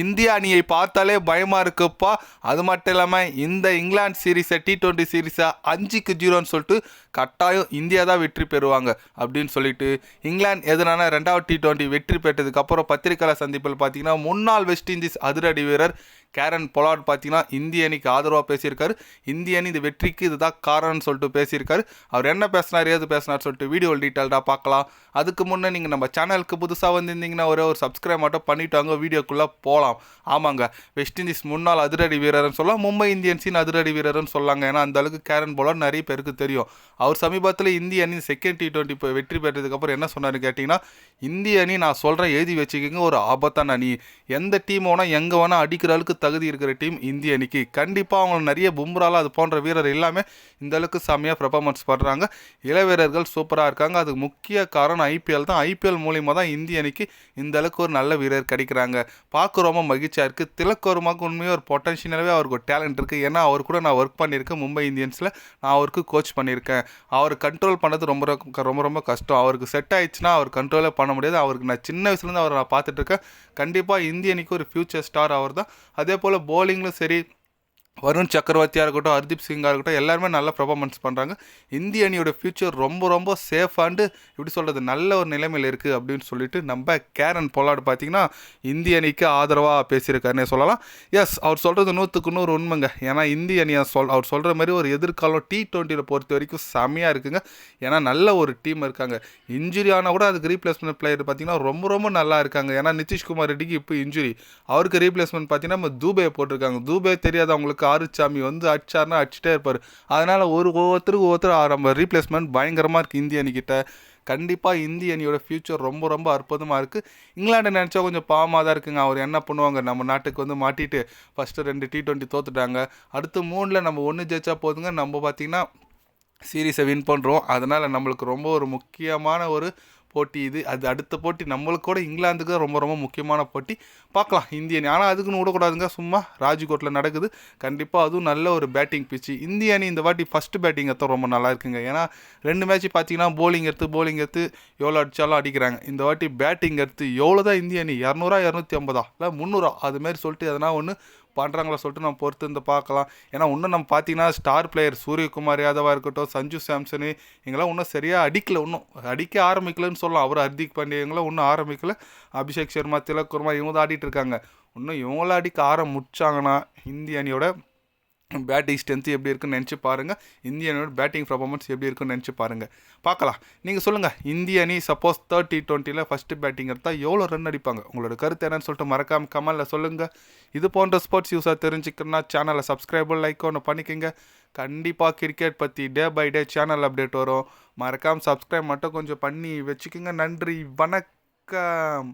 இந்திய அணியை பார்த்தாலே பயமாக இருக்குப்பா. அது மட்டும் இல்லாமல் இந்த இங்கிலாந்து சீரீஸை டி டுவெண்ட்டி சீரீஸை அஞ்சுக்கு ஜீரோன்னு சொல்லிட்டு கட்டாயம் இந்தியா தான் வெற்றி பெறுவாங்க அப்படின்னு சொல்லிட்டு இங்கிலாந்து எதனால ரெண்டாவது டி டுவெண்ட்டி வெற்றி பெற்றதுக்கப்புறம் பத்திரிகையாளர் சந்திப்பில் பார்த்தீங்கன்னா முன்னாள் வெஸ்ட் இண்டீஸ் அதிரடி வீரர் கேரன் பொலாட் பார்த்தீங்கன்னா இந்திய அணிக்கு ஆதரவாக பேசியிருக்காரு. இந்திய அணி இந்த வெற்றிக்கு இதுதான் காரணம்னு சொல்லிட்டு பேசியிருக்காரு. அவர் என்ன பேசினார் ஏது பேசினார் சொல்லிட்டு வீடியோ டீட்டெயில்டாக பார்க்கலாம். அதுக்கு முன்னே நீங்கள் நம்ம சேனலுக்கு புதுசாக வந்திருந்தீங்கன்னா ஒரே ஒரு சப்ஸ்கிரைப் மட்டும் பண்ணிவிட்டு வாங்க. வீடியோக்குள்ளே போகலாம் ஆமாங்க. வெஸ்ட் இண்டீஸ் முன்னாள் அதிரடி வீரர்னு சொல்லலாம் மும்பை இந்தியன்ஸின் அதிரடி வீரர்னு சொல்லாங்க. ஏன்னா அந்த அளவுக்கு கேரன் போலர் நிறைய பேருக்கு தெரியும். அவர் சமீபத்தில் இந்திய அணி செகண்ட் டி டுவெண்ட்டி இப்போ வெற்றி பெற்றதுக்கப்புறம் என்ன சொன்னார் கேட்டிங்கன்னா இந்திய அணி நான் சொல்கிறேன் எழுதி வச்சுக்கோங்க ஒரு ஆபத்தான அணி. எந்த டீம் வேணால் எங்கே வேணால் அடிக்கிற அளவுக்கு தகுதி இருக்கிற டீம் இந்திய அணிக்கு. கண்டிப்பாக அவங்க நிறைய பும்ரால அது போன்ற வீரர் எல்லாமே இந்த அளவுக்கு செம்மையாக பர்ஃபார்மன்ஸ் பண்ணுறாங்க இளவீரர்கள் சூப்பராக இருக்காங்க. அதுக்கு முக்கிய காரணம் ஐபிஎல் தான். ஐபிஎல் மூலியமாக தான் இந்திய அணிக்கு இந்த அளவுக்கு ஒரு நல்ல வீரர் கிடைக்கிறாங்க. பார்க்க ரொம்ப மகிழ்ச்சியாக இருக்குது திலக்கோருமாக்கு உண்மையாக ஒரு பொட்டன்ஷியலாகவே அவருக்கு ஒரு டேலண்ட் இருக்குது ஏன்னா அவர் கூட நான் ஒர்க் பண்ணியிருக்கேன். மும்பை இந்தியன்ஸில் நான் அவருக்கு கோச் பண்ணியிருக்கேன். அவர் கண்ட்ரோல் பண்ணது ரொம்ப ரொம்ப ரொம்ப ரொம்ப கஷ்டம். அவருக்கு செட் ஆயிடுச்சுன்னா அவர் கண்ட்ரோலே பண்ண முடியாது. அவருக்கு நான் சின்ன வயசுலேருந்து அவரை நான் பார்த்துட்ருக்கேன் கண்டிப்பாக இந்திய ஒரு ஃபியூச்சர் ஸ்டார் அவர் தான் அதே போல் போலிங்லும் சரி வருண் சக்கரவர்த்தியாக இருக்கட்டும் ஹர்தீப் சிங்காக இருக்கட்டும் எல்லாருமே நல்ல பர்ஃபார்மன்ஸ் பண்ணுறாங்க இந்திய அணியோட ஃபியூச்சர் ரொம்ப ரொம்ப சேஃப் இப்படி எப்படி சொல்கிறது நல்ல ஒரு நிலைமையில் இருக்குது அப்படின்னு சொல்லிட்டு நம்ம கேரன் பொலாடு பார்த்தீங்கன்னா இந்திய அணிக்கு ஆதரவாக பேசியிருக்காருன்னே சொல்லலாம். எஸ் அவர் சொல்கிறது நூற்றுக்கு நூறு உண்மைங்க. ஏன்னா இந்திய அணியை சொல் அவர் சொல்கிற மாதிரி ஒரு எதிர்காலம் டி ட்வெண்ட்டியில் பொறுத்த வரைக்கும் செம்மையாக இருக்குங்க. ஏன்னா நல்ல ஒரு டீம் இருக்காங்க. இன்ஜுரி ஆனால் கூட அதுக்கு ரீப்ளேஸ்மெண்ட் பிளேயர் பார்த்தீங்கன்னா ரொம்ப ரொம்ப நல்லா இருக்காங்க. ஏன்னா நிதிஷ்குமார் ரெட்டிக்கு இப்போ இன்ஜுரி அவருக்கு ரீப்ளேஸ்மெண்ட் பார்த்தீங்கன்னா நம்ம தூபே போட்டிருக்காங்க. தூபே தெரியாத அவங்களுக்கு ஆறுச்சாமி வந்து அடிச்சார்னா அடிச்சுட்டே இருப்பார். அதனால் ஒரு ஒவ்வொருத்தருக்கு ஒவ்வொருத்தர் நம்ம ரீப்ளேஸ்மெண்ட் பயங்கரமாக இருக்குது இந்திய அணிக்கிட்ட. கண்டிப்பாக இந்திய அணியோட ஃப்யூச்சர் ரொம்ப ரொம்ப அற்புதமாக இருக்குது இங்கிலாண்டை நினச்சா கொஞ்சம் பாவமாக தான் இருக்குங்க. அவர் என்ன பண்ணுவாங்க? நம்ம நாட்டுக்கு வந்து மாட்டிட்டு ஃபஸ்ட்டு ரெண்டு டி டுவெண்ட்டி தோத்துட்டாங்க. அடுத்து மூணில் நம்ம ஒன்று ஜெயிச்சா போதுங்க. நம்ம பார்த்திங்கன்னா சீரீஸை வின் பண்ணுறோம் அதனால் நம்மளுக்கு ரொம்ப ஒரு முக்கியமான ஒரு போட்டி இது அது அடுத்த போட்டி நம்மளுக்கு கூட இங்கிலாந்துக்கு தான் ரொம்ப ரொம்ப முக்கியமான போட்டி. பார்க்கலாம் இந்திய அணி ஆனால் அதுக்குன்னு விடக்கூடாதுங்க. சும்மா ராஜ்கோட்டில் நடக்குது. கண்டிப்பாக அதுவும் நல்ல ஒரு பேட்டிங் பிச்சு இந்திய அணி இந்த வாட்டி ஃபஸ்ட்டு பேட்டிங் எடுத்தால் ரொம்ப நல்லா இருக்குங்க. ஏன்னா ரெண்டு மேட்ச் பார்த்தீங்கன்னா போலிங் எடுத்து போலிங் எடுத்து எவ்வளோ அடித்தாலும் அடிக்கிறாங்க. இந்த வாட்டி பேட்டிங் எடுத்து எவ்வளோ தான் இந்திய அணி? இரநூறா இரநூத்தி ஐம்பதா? இல்லை முந்நூறா? அதுமாரி சொல்லிட்டு எதனா ஒன்று பண்ணுறாங்களா சொல்லிட்டு நம்ம பொறுத்து இருந்து பார்க்கலாம். ஏன்னா இன்னும் நம்ம பார்த்தீங்கன்னா ஸ்டார் பிளேயர் சூரியகுமார் யாதவாக இருக்கட்டும் சஞ்சு சாம்சனு இவங்கெல்லாம் இன்னும் சரியாக அடிக்கல. இன்னும் அடிக்க ஆரம்பிக்கலன்னு சொல்லலாம். அவர் ஹர்திக் பாண்டியங்களும் ஒன்றும் ஆரம்பிக்கல. அபிஷேக் சர்மா திலக் குர்மா இவங்க தான் ஆடிட்டு இருக்காங்க. இன்னும் இவங்களும் அடிக்க ஆரம்பிச்சாங்கன்னா இந்திய அணியோட பேட்டிங் ஸ்ட்ரென்த்து எப்படி இருக்குன்னு நினச்சி பாருங்கள் இந்திய அணியோட பேட்டிங் பர்ஃபார்மன்ஸ் எப்படி இருக்குன்னு நினச்சி பாருங்கள் பார்க்கலாம். நீங்கள் சொல்லுங்கள் இந்திய அணி சப்போஸ் தேர்ட்டி டுவெண்ட்டியில் ஃபஸ்ட்டு பேட்டிங் எடுத்தால் எவ்வளோ ரன் அடிப்பாங்க? உங்களோட கருத்து என்னன்னு சொல்லிட்டு மறக்காம கமலில் சொல்லுங்கள் இது போன்ற ஸ்போர்ட்ஸ் யூஸாக தெரிஞ்சுக்கணும்னா சேனலை சப்ஸ்கிரைபர் லைக் ஒன்று பண்ணிக்கோங்க. கண்டிப்பாக கிரிக்கெட் பற்றி day by day channel update வரும். மறக்காமல் சப்ஸ்கிரைப் மட்டும் கொஞ்சம் பண்ணி வச்சுக்கோங்க. நன்றி. வணக்கம்.